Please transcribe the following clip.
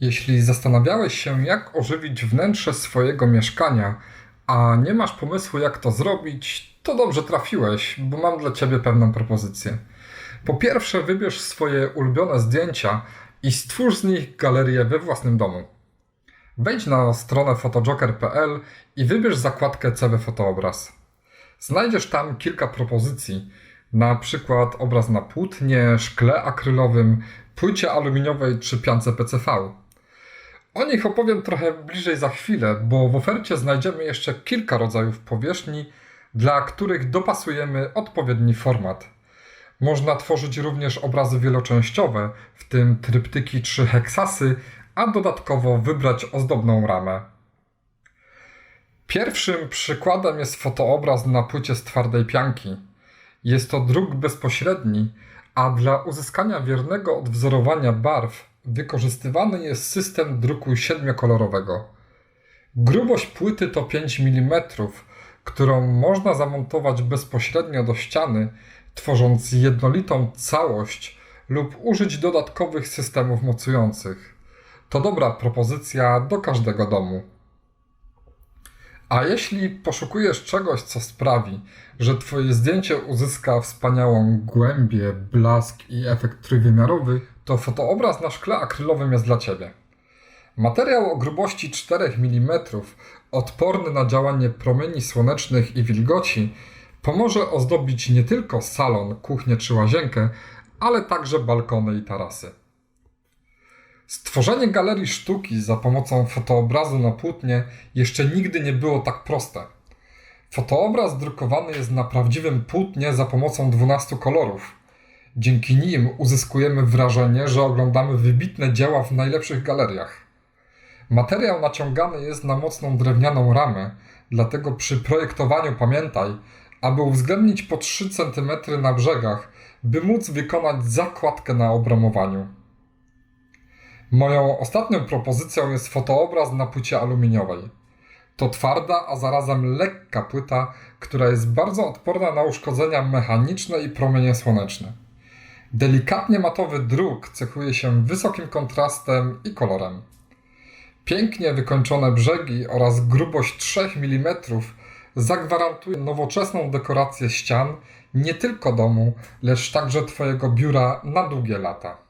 Jeśli zastanawiałeś się, jak ożywić wnętrze swojego mieszkania, a nie masz pomysłu, jak to zrobić, to dobrze trafiłeś, bo mam dla ciebie pewną propozycję. Po pierwsze, wybierz swoje ulubione zdjęcia i stwórz z nich galerię we własnym domu. Wejdź na stronę photojoker.pl i wybierz zakładkę CW Fotoobraz. Znajdziesz tam kilka propozycji, na przykład obraz na płótnie, szkle akrylowym, płycie aluminiowej czy piance PCV. O nich opowiem trochę bliżej za chwilę, bo w ofercie znajdziemy jeszcze kilka rodzajów powierzchni, dla których dopasujemy odpowiedni format. Można tworzyć również obrazy wieloczęściowe, w tym tryptyki czy heksasy, a dodatkowo wybrać ozdobną ramę. Pierwszym przykładem jest fotoobraz na płycie z twardej pianki. Jest to druk bezpośredni, a dla uzyskania wiernego odwzorowania barw wykorzystywany jest system druku siedmiokolorowego. Grubość płyty to 5 mm, którą można zamontować bezpośrednio do ściany, tworząc jednolitą całość lub użyć dodatkowych systemów mocujących. To dobra propozycja do każdego domu. A jeśli poszukujesz czegoś, co sprawi, że Twoje zdjęcie uzyska wspaniałą głębię, blask i efekt trójwymiarowy, to fotoobraz na szkle akrylowym jest dla Ciebie. Materiał o grubości 4 mm, odporny na działanie promieni słonecznych i wilgoci, pomoże ozdobić nie tylko salon, kuchnię czy łazienkę, ale także balkony i tarasy. Stworzenie galerii sztuki za pomocą fotoobrazu na płótnie jeszcze nigdy nie było tak proste. Fotoobraz drukowany jest na prawdziwym płótnie za pomocą 12 kolorów. Dzięki nim uzyskujemy wrażenie, że oglądamy wybitne dzieła w najlepszych galeriach. Materiał naciągany jest na mocną drewnianą ramę, dlatego przy projektowaniu pamiętaj, aby uwzględnić po 3 cm na brzegach, by móc wykonać zakładkę na obramowaniu. Moją ostatnią propozycją jest fotoobraz na płycie aluminiowej. To twarda, a zarazem lekka płyta, która jest bardzo odporna na uszkodzenia mechaniczne i promienie słoneczne. Delikatnie matowy druk cechuje się wysokim kontrastem i kolorem. Pięknie wykończone brzegi oraz grubość 3 mm zagwarantują nowoczesną dekorację ścian nie tylko domu, lecz także Twojego biura na długie lata.